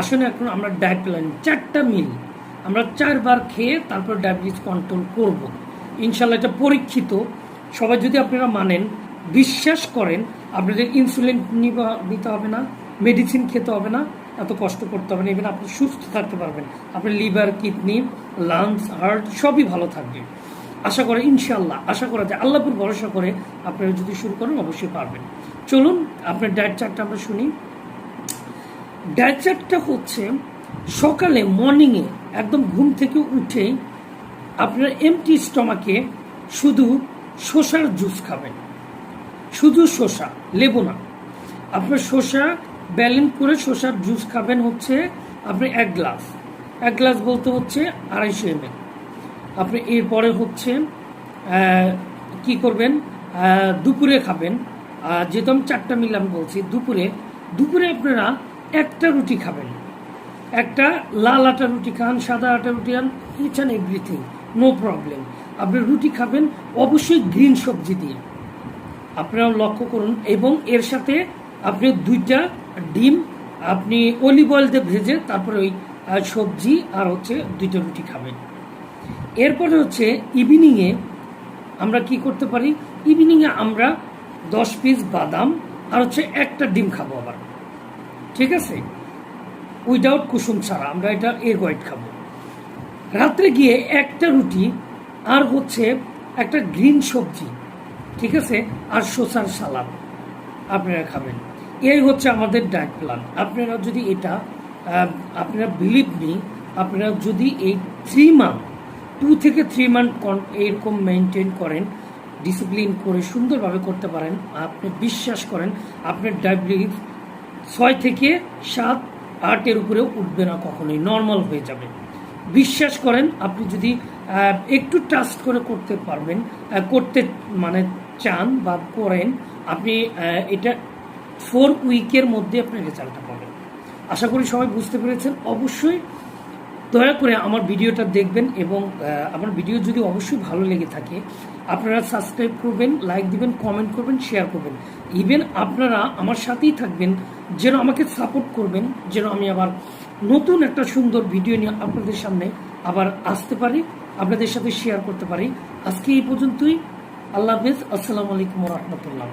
আসলে এখন আমরা ডায়েট প্ল্যান, চারটা মিল। আমরা চারবার খেয়ে তারপর ডায়াবেটিস কন্ট্রোল করব। ইনশাল্লাহ এটা পরীক্ষিত। সবাই যদি আপনারা মানেন, বিশ্বাস করেন, আপনাদের ইনসুলিন নিতে হবে না, মেডিসিন খেতে হবে না, এত কষ্ট করতে হবে না ইভেন আপনি সুস্থ থাকতে পারবেন। আপনার লিভার, কিডনি, লাংস, হার্ট সবই ভালো থাকবে। আশা করে, ইনশাল্লাহ, আশা করা যায়। আল্লাহপুর ভরসা করে আপনারা যদি শুরু করেন, অবশ্যই পারবেন। চলুন, আপনার ডায়েট চার্টটা আমরা শুনি। ডায়েট চার্টটা হচ্ছে সকালে মর্নিংয়ে একদম ঘুম থেকে উঠে আপনার এমটি স্টমাকে শুধু শসার জুস খাবেন। শুধু শসা, লেবু না। আপনার শসা ব্যালেন্স করে শসার জুস খাবেন হচ্ছে আপনি এক গ্লাস এক গ্লাস বলতে হচ্ছে আড়াইশো এম এল আপনি এরপরে হচ্ছে কি করবেন? দুপুরে খাবেন। যেহেতু আমি চারটা মিল আমি বলছি, দুপুরে দুপুরে আপনারা একটা রুটি খাবেন। একটা লাল আটা রুটি খান, সাদা আটা রুটি খান each and everything no problem আপনি রুটি খাবেন, অবশ্যই গ্রিন সবজি দিয়ে। আপনারা লক্ষ্য করুন, এবং এর সাথে আপনি দুইটা ডিম, আপনি অলিভ অয়েল দিয়ে ভেজে তারপরে ওই সবজি আর হচ্ছে দুইটা রুটি খাবেন। এরপরে হচ্ছে ইভিনিংয়ে আমরা কি করতে পারি? ইভিনিংয়ে আমরা দশ পিস বাদাম আর হচ্ছে একটা ডিম খাব আবার। ঠিক আছে? উইদাউট কুসুম ছাড়া আমরা এটা এগ হোয়াইট খাব। রাত্রে গিয়ে একটা রুটি আর হচ্ছে একটা গ্রিন সবজি, ঠিক আছে? আর শসার সালাদ আপনারা খাবেন। এই হচ্ছে আমাদের ডায়েট প্ল্যান আপনারা যদি এটা আপনারা বিলিভ মি আপনারা যদি এই থ্রি মান্থ টু থেকে থ্রি মান্থ এরকম মেনটেন করেন ডিসিপ্লিন করে সুন্দরভাবে করতে পারেন, আপনি বিশ্বাস করেন, আপনার ডায়াবেটিস ছয় থেকে সাত আটের উপরে উঠবে না কখনোই নর্মাল হয়ে যাবে। বিশ্বাস করেন, আপনি যদি একটু ট্রাস্ট করে করতে পারবেন করতে মানে চান বা করেন, আপনি এটা ফোর উইকের মধ্যে আপনি রেজাল্টটা পাবেন। আশা করি সবাই বুঝতে পেরেছেন। অবশ্যই দয়া করে আমার ভিডিওটা দেখবেন এবং আমার ভিডিও যদি অবশ্যই ভালো লেগে থাকে, আপনারা সাবস্ক্রাইব করবেন লাইক দিবেন কমেন্ট করবেন শেয়ার করবেন। ইভেন আপনারা আমার সাথেই থাকবেন, যেন আমাকে সাপোর্ট করবেন, যেন আমি আবার নতুন একটা সুন্দর ভিডিও নিয়ে আপনাদের সামনে আবার আসতে পারি, আপনাদের সাথে শেয়ার করতে পারি। আজকে এই পর্যন্তই। আল্লাহ হাফেজ। আসসালামু আলাইকুম রহমতুল্লাহ।